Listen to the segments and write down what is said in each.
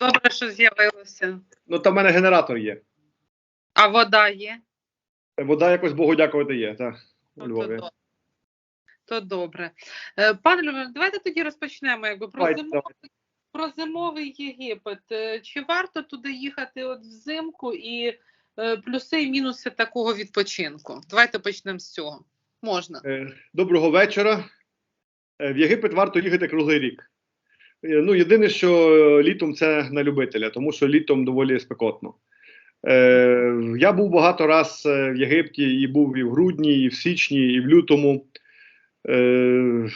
Добре, що з'явилося. Ну, там в мене генератор є. А вода є? Вода якось Богу дякувати є, так. У Ну, Львові. то добре. Е, Пане Львове, давайте тоді розпочнемо якби про Давайте, зимовий, про зимовий Єгипет. Е, Чи варто туди їхати от взимку і е, плюси і мінуси такого відпочинку? Давайте почнемо з цього. Можна. Е, Доброго вечора. Е, В Єгипет варто їхати круглий рік. Е, Ну, єдине, що е, літом це на любителя, тому що літом доволі спекотно. Е, я був багато раз е, в Єгипті, і був і в грудні, і в січні, і в лютому. Е,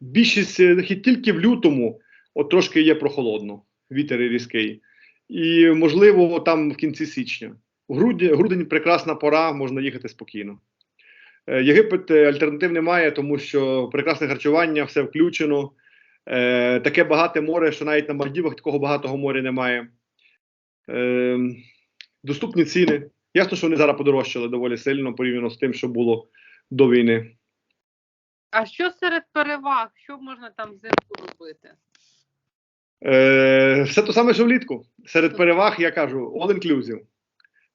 більшість тільки в лютому от трошки є прохолодно, вітер різкий. І, можливо, там в кінці січня. В грудні, грудень прекрасна пора, можна їхати спокійно. Єгипет альтернатив немає, тому що прекрасне харчування, все включено. Е, таке багате море, що навіть на Мальдівах такого багатого моря немає. Е, доступні ціни. Ясно, що вони зараз подорожчали доволі сильно порівняно з тим, що було до війни. А що серед переваг? Що можна там взимку робити? Е, все те саме, що влітку. Серед переваг я кажу: all inclusive,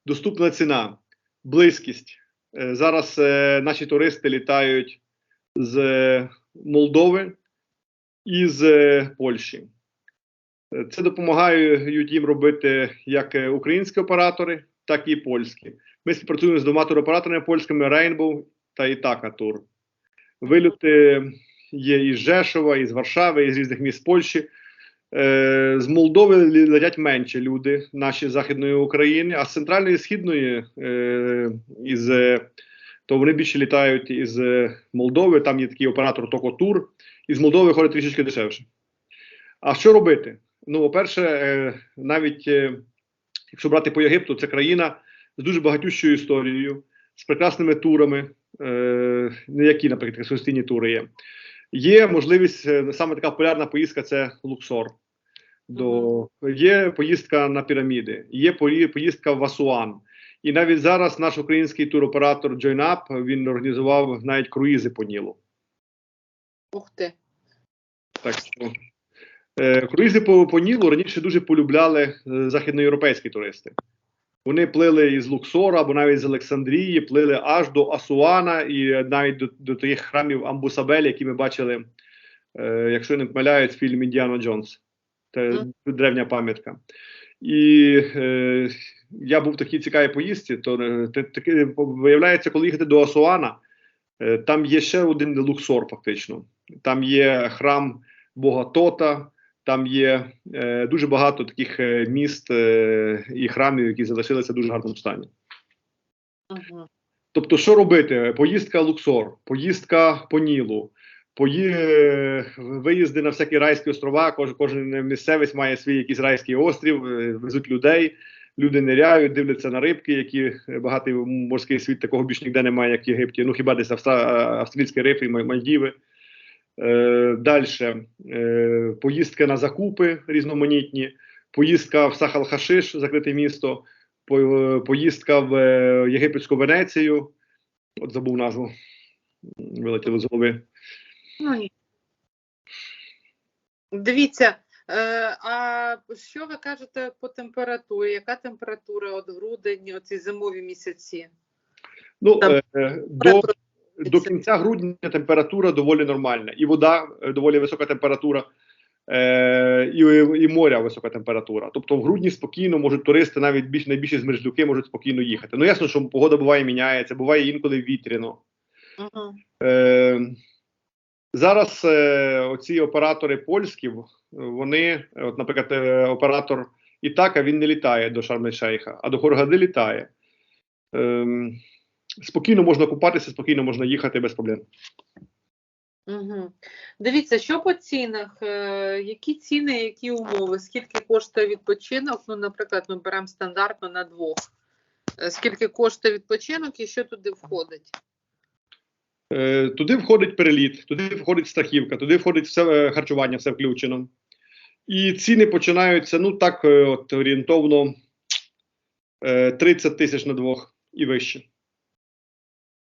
доступна ціна, близькість. Е, зараз е, наші туристи літають з е, Молдови і з е, Польщі. Е, Це допомагають їм робити як е, українські оператори, так і польські. Ми співпрацюємо з двома туроператорами польськими Rainbow та Ітака Тур. Вильоти є із Жешова, із Варшави, із різних міст Польщі. З Молдови летять менше люди, наші Західної України, а з центральної і східної із, то вони більше літають із Молдови. Там є такий оператор Токотур. Із Молдови ходить трішечки дешевше. А що робити? Ну, по-перше, е, навіть е, якщо брати по Єгипту, це країна з дуже багатющою історією, з прекрасними турами, е, не які, наприклад, самостійні тури є. Є можливість саме така популярна поїздка це Луксор. До є поїздка на піраміди, є поїздка в Асуан. І навіть зараз наш український туроператор JoinUp, він організував навіть круїзи по Нілу. Ух ти. Так що е, круїзи по, по Нілу раніше дуже полюбляли е, західноєвропейські туристи. Вони плили із Луксора або навіть з Олександрії, плили аж до Асуана і навіть до, до тих храмів Амбусабель, які ми бачили, е, якщо не помиляюсь, в фільмі Діана Джонс. Це Мгм. древня пам'ятка. І е, я був в такій цікавій поїздці, то е, те- таки, виявляється, коли їхати до Асуана, е, там є ще один Луксор, фактично. Там є храм Бога Тота, там є е, дуже багато таких е, міст е, і храмів, які залишилися в дуже гарному стані. Угу. Тобто, що робити? Поїздка Луксор, поїздка по Нілу, пої... виїзди на всякі райські острова. Кож, кожен місцевець має свій якийсь райський острів, е, везуть людей. Люди ниряють, дивляться на рибки, які е, багатий морський світ такого більш ніде немає, як в Єгипті. Ну хіба десь Австра... австралійські рифи, Мал- Мальдіви. Е, Далі е, поїздка на закупи різноманітні, поїздка в Сахал-Хашиш, закрите місто, поїздка в е, єгипетську Венецію. От забув назву. Вилетіло з голови. Ну. Дивіться, е, а що ви кажете по температурі? Яка температура от грудень, оці зимові місяці? Ну, Там е, е, до, до кінця грудня температура доволі нормальна. І вода е, доволі висока температура, е, і, і моря висока температура. Тобто в грудні спокійно можуть туристи, навіть більш найбільші змерзлюки можуть спокійно їхати. Ну ясно, що погода буває міняється, буває інколи вітряно. Е, зараз е, оці оператори польські, вони, от, наприклад, е, оператор Ітака, він не літає до Шарм-ель-Шейха, а до Хоргади літає. Е, спокійно можна купатися, спокійно можна їхати без проблем. Угу. Дивіться, що по цінах? Е, які ціни, які умови? Скільки коштує відпочинок? Ну, наприклад, ми беремо стандартно на двох. Е, Скільки коштує відпочинок і що туди входить? Е, туди входить переліт, туди входить страхівка, туди входить все харчування, все включено. І ціни починаються, ну так, от орієнтовно е, 30 тисяч на двох і вище.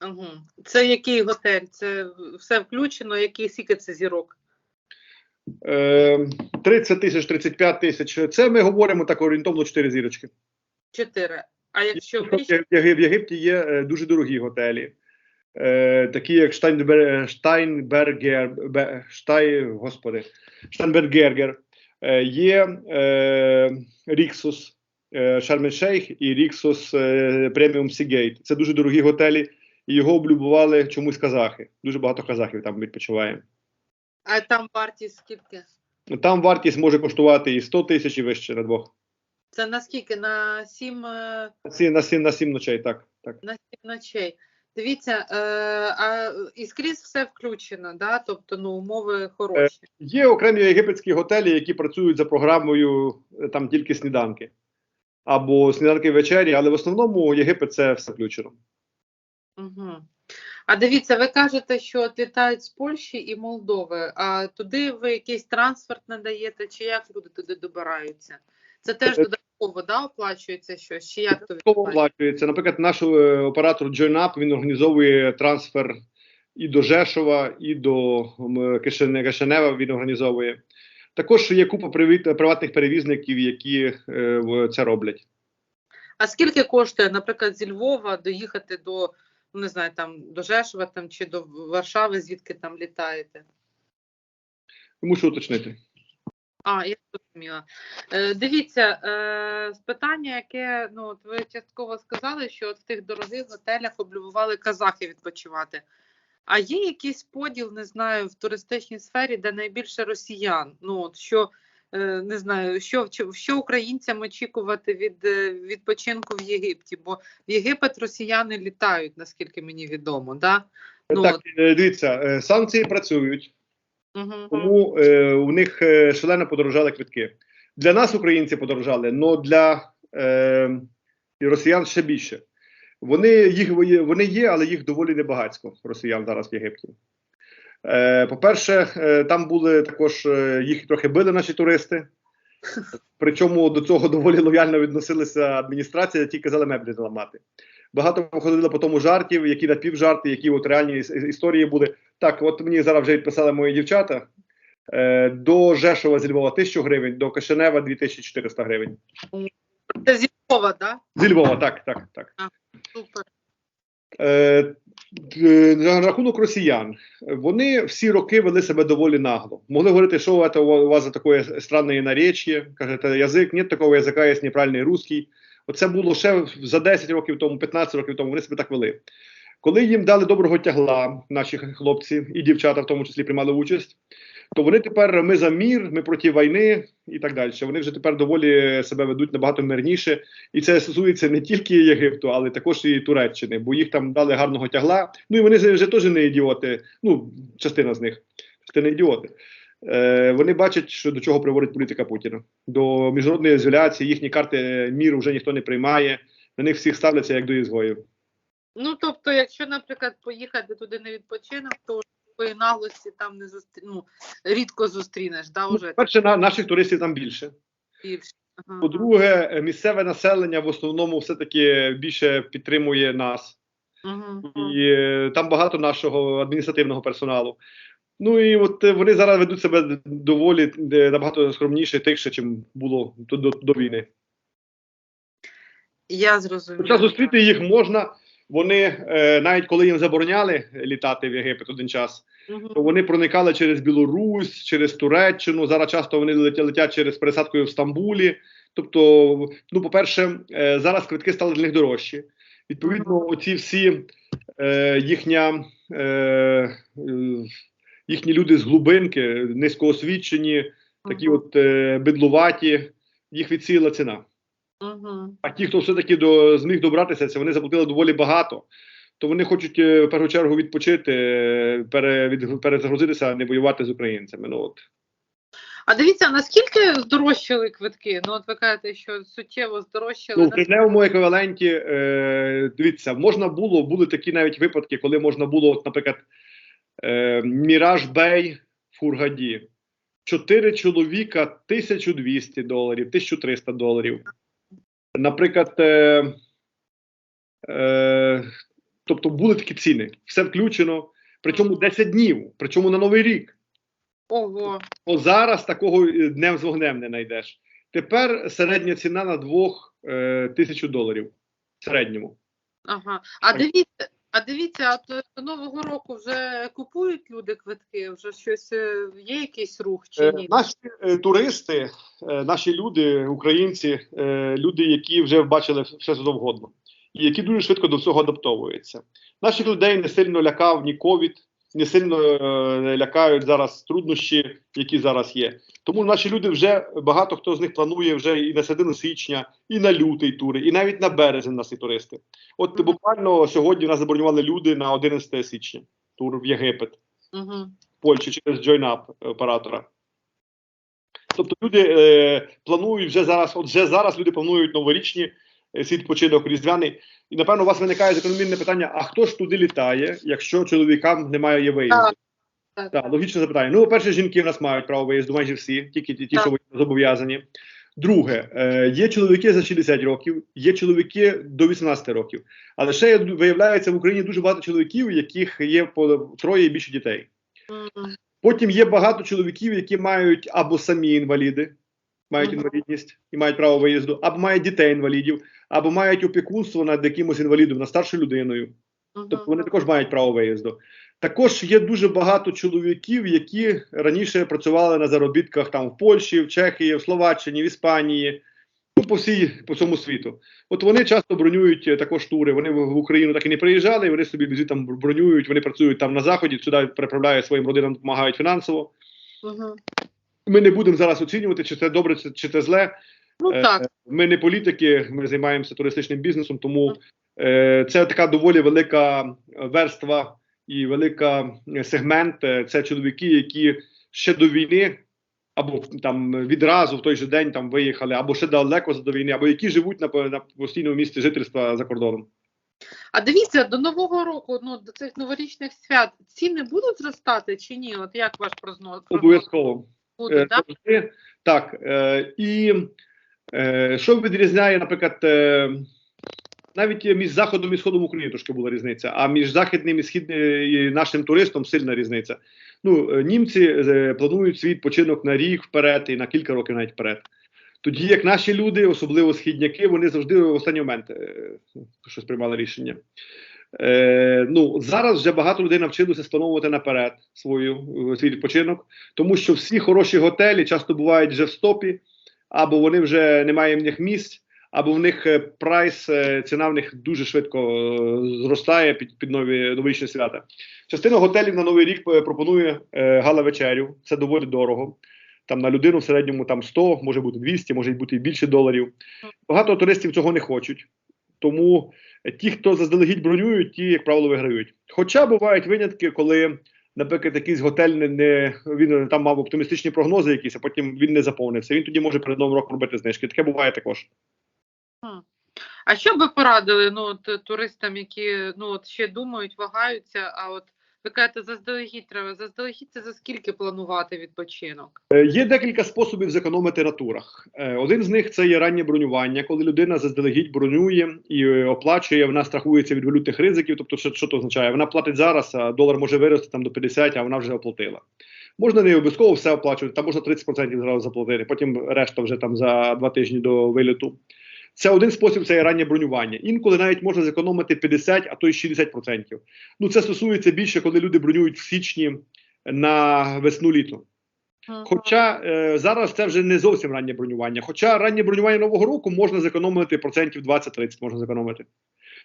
Угу. Це який готель? Це все включено, який скільки це зірок? Е, 30 тисяч, 35 тисяч. Це ми говоримо так орієнтовно 4 зірочки. Чотири. А якщо В вище, в Єгипті є е, дуже дорогі готелі, е, такі як Штайнбер, Штайнбергер, Штай, господи, Штайнбергергер, е, є е, Ріксус е, Шарм-Шейх і Ріксус е, Преміум Сігейт. Це дуже дорогі готелі, і його облюбували чомусь казахи. Дуже багато казахів там відпочиває. а там вартість скільки? Там вартість може коштувати і 100 тисяч і вище на двох. Це на скільки? На сім, е, На сім, на сім, ночей, так. так. на сім ночей. Дивіться, е, а і скрізь все включено, да? тобто ну, умови хороші. Є окремі єгипетські готелі, які працюють за програмою е, там тільки сніданки або сніданки вечері, але в основному Єгипет це все включено. Угу. А дивіться, ви кажете, що літають з Польщі і Молдови, а туди ви якийсь трансферт надаєте, чи як люди туди добираються? Це теж Е, додатково да, оплачується щось, чи як то оплачується. Наприклад, наш е, оператор JoinUp, він організовує трансфер і до Жешова, і до Кишинева він організовує. Також є купа приватних перевізників, які е, це роблять. А скільки коштує, наприклад, зі Львова доїхати до, ну, не знаю, там до Жешова там, чи до Варшави, звідки там літаєте? Мушу уточнити. А, я зрозуміла. Е, дивіться, е, питання, яке ну от ви частково сказали, що от в тих дорогих готелях облюбували казахи відпочивати. А є якийсь поділ, не знаю, в туристичній сфері, де найбільше росіян? Ну от що не знаю, що що- українцям очікувати від е, відпочинку в Єгипті? Бо в Єгипет росіяни літають, наскільки мені відомо, да? Ну, так, е, дивіться, е, санкції працюють. Угу. Тому е, у них е, шалено подорожали квитки. Для нас українці подорожали, але для е, росіян ще більше. Вони їх вони є, але їх доволі небагатько росіян зараз в Єгипті. Е, по-перше, е, там були також е, їх трохи били наші туристи. Причому до цього доволі лояльно відносилася адміністрація, ті казали меблі не ламати. Багато походили по тому жартів, які напівжарти, які от реальні історії були. Так, от мені зараз вже відписали мої дівчата. До Жешова зі Львова 1000 гривень, до Кишинева 2400 гривень. Це зі Львова, да? Зі Львова, так, так, так. Супер. Е, на рахунок росіян, вони всі роки вели себе доволі нагло. Могли говорити, що це у вас за таке странне наречі, кажете, язик, ні такого язика, є неправильний русський. Оце було ще за 10 років тому, 15 років тому, вони себе так вели. Коли їм дали доброго тягла, наші хлопці і дівчата в тому числі приймали участь, то вони тепер ми за мір, ми проти війни і так далі. Вони вже тепер доволі себе ведуть набагато мирніше. І це стосується не тільки Єгипту, але також і Туреччини, бо їх там дали гарного тягла. Ну і вони вже теж не ідіоти. Ну, частина з них, частина ідіоти. Е, вони бачать, що до чого приводить політика Путіна. До міжнародної ізоляції, їхні карти міру вже ніхто не приймає. На них всіх ставляться як до ізгоїв. Ну, тобто, якщо, наприклад, поїхати туди на відпочинок, то такої наглості там не зустрі... ну, рідко зустрінеш, да, Ну, уже Перше, на, наших туристів там більше. більше. Ага. По-друге, місцеве населення в основному все-таки більше підтримує нас. Мгм. І е, там багато нашого адміністративного персоналу. Ну і от е, вони зараз ведуть себе доволі е, набагато скромніше, тихше, чим було до, до, до війни. Я зрозуміла. Хоча зустріти їх можна. Вони е, навіть коли їм забороняли літати в Єгипет один час, то вони проникали через Білорусь, через Туреччину. Зараз часто вони летять, через пересадкою в Стамбулі. Тобто, ну, по-перше, е, зараз квитки стали для них дорожчі. Відповідно, оці всі е, їхня, е, їхні люди з глибинки, низькоосвічені, такі от е, бидлуваті, їх відсіяла ціна. Мгм. А ті, хто все-таки до, зміг добратися, це вони заплатили доволі багато. То вони хочуть е, в першу чергу відпочити, е, пере, від, перезагрузитися, не воювати з українцями. Ну от А дивіться, наскільки здорожчали квитки? Ну, от ви кажете, що суттєво здорожчали. ну, в тижневому еквіваленті, е, дивіться, можна було, були такі навіть випадки, коли можна було, от, наприклад, е, Міраж Бей в Хургаді. Чотири чоловіка 1200 доларів, 1300 доларів. Наприклад, е, е, тобто були такі ціни, все включено, причому 10 днів, причому на Новий рік. Ого. О, зараз такого е, днем з вогнем не знайдеш. Тепер середня ціна на двох е, тисячу доларів. В середньому. Ага. А дивіться, а дивіться, а то до Нового року вже купують люди квитки? Вже щось е, є якийсь рух чи Е, ні? Наші е, туристи, е, наші люди, українці, е, люди, які вже бачили все завгодно, і які дуже швидко до цього адаптовуються. Наших людей не сильно лякав ні ковід, не сильно е, лякають зараз труднощі, які зараз є. Тому наші люди вже багато хто з них планує вже і на середину січня, і на лютий тури, і навіть на березень нас туристи. От Мгм. буквально сьогодні нас забронювали люди на 11 січня тур в Єгипет. Угу. Польщі через JoinUp оператора. Тобто люди е, планують вже зараз, от вже зараз люди планують новорічні е, свій відпочинок різдвяний. І напевно у вас виникає закономірне питання: а хто ж туди літає, якщо чоловікам немає є виїзду? Так. Так. Логічне запитання. Ну, по-перше, жінки в нас мають право виїзду, майже всі, тільки ті, ті що зобов'язані. Друге, е, є чоловіки за 60 років, є чоловіки до 18 років. Але ще виявляється в Україні дуже багато чоловіків, яких є по троє і більше дітей. Потім є багато чоловіків, які мають або самі інваліди, мають інвалідність і мають право виїзду, або мають дітей інвалідів, або мають опікунство над якимось інвалідом, над старшою людиною. Тобто вони також мають право виїзду. Також є дуже багато чоловіків, які раніше працювали на заробітках там в Польщі, в Чехії, в Словаччині, в Іспанії, ну по всій по всьому світу. От вони часто бронюють е, також тури. Вони в Україну так і не приїжджали, і вони собі там бронюють. Вони працюють там на заході, сюди переправляють своїм родинам, допомагають фінансово. Мгм. Ми не будемо зараз оцінювати, чи це добре, чи, чи це зле. Ну Е, так. Ми не політики, ми займаємося туристичним бізнесом, тому е, це така доволі велика верства і велика е, сегмент. Е, Це чоловіки, які ще до війни. Або там відразу в той же день там виїхали, або ще далеко до війни, або які живуть на, на постійному місці жительства за кордоном. А дивіться, до Нового року, ну до цих новорічних свят ціни будуть зростати чи ні? От як ваш прогноз? Обов'язково. буде, Е. Так, е, і що відрізняє, наприклад, навіть між заходом і сходом України трошки була різниця, а між західним і східним і нашим туристом сильна різниця. Ну, е, німці е, планують свій відпочинок на рік вперед і на кілька років навіть вперед. Тоді як наші люди, особливо східняки, вони завжди в останній момент е, щось приймали рішення. Е, ну, зараз вже багато людей навчилося сплановувати наперед свою, свій відпочинок, тому що всі хороші готелі часто бувають вже в стопі, або вони вже немає в них місць, або в них е, прайс, е, ціна в них дуже швидко е, зростає під, під нові новорічні свята. Частина готелів на новий рік пропонує е, гала-вечерю, це доволі дорого. Там на людину в середньому там 100, може бути 200, може бути і більше доларів. Багато туристів цього не хочуть. Тому ті, хто заздалегідь бронюють, ті, як правило, виграють. Хоча бувають винятки, коли, наприклад, якийсь готель не, не він там мав оптимістичні прогнози, якісь, а потім він не заповнився. Він тоді може перед новим роком робити знижки. Таке буває також. А що б ви порадили ну, от, туристам, які ну, от, ще думають, вагаються, а от ви кажете, заздалегідь треба. Заздалегідь це за скільки планувати відпочинок? Е, Є декілька способів зекономити на турах. Е, Один з них це є раннє бронювання, коли людина заздалегідь бронює і е, оплачує, вона страхується від валютних ризиків. Тобто, що, що це означає? Вона платить зараз, а долар може вирости там до 50, а вона вже оплатила. Можна не обов'язково все оплачувати, там можна 30% зразу заплатити, потім решта вже там за два тижні до виліту. Це один спосіб, це є раннє бронювання. Інколи навіть можна зекономити 50, а то й 60%. Ну це стосується більше, коли люди бронюють в січні на весну-літо. Хоча е, зараз це вже не зовсім раннє бронювання. Хоча раннє бронювання нового року можна зекономити процентів 20-30 можна зекономити.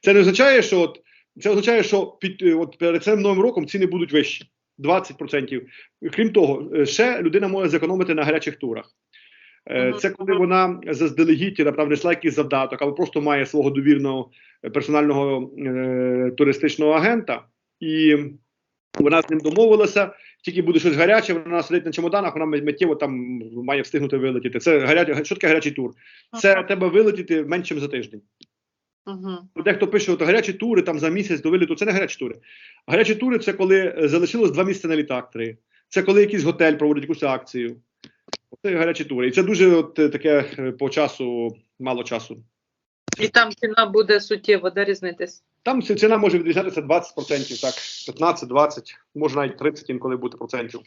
Це не означає, що от, це означає, що під е, от перед цим новим роком ціни будуть вищі. 20%. Крім того, е, ще людина може зекономити на гарячих турах. Е. Це коли вона заздалегідь напевно, внесла якийсь завдаток, або просто має свого довірного е, персонального е, туристичного агента, і вона з ним домовилася. Тільки буде щось гаряче, вона сидить на чемоданах, вона миттєво там має встигнути вилетіти. Це гарячий, що таке гарячий тур. Це треба вилетіти менше ніж за тиждень. Угу. Дехто пише, от гарячі тури там за місяць до виліту. Це не гарячі тури. Гарячі тури це коли е, залишилось два місця на літак, три. Це коли якийсь готель проводить якусь акцію. Це гарячі тури. І це дуже от, е, таке е, по часу, мало часу. І там ціна буде суттєво, де різнитись? Там ціна може відрізнятися 20%, так, 15-20, може навіть 30 інколи бути процентів.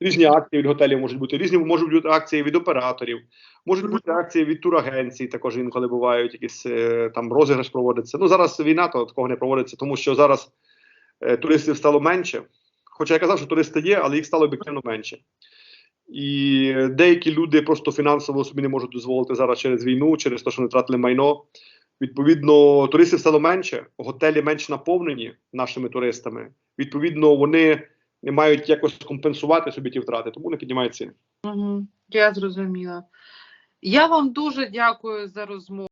Різні акції від готелів можуть бути, різні можуть бути акції від операторів, можуть бути акції від турагенцій, також інколи бувають якісь е, там розіграш проводиться. Ну зараз війна, то такого не проводиться, тому що зараз туристів стало менше. Хоча я казав, що туристи є, але їх стало об'єктивно менше. І деякі люди просто фінансово собі не можуть дозволити зараз через війну, через те, що не втратили майно. Відповідно, туристів стало менше, готелі менш наповнені нашими туристами. Відповідно, вони не мають якось компенсувати собі ті втрати, тому не піднімають ціни. Угу. Я зрозуміла. Я вам дуже дякую за розмову.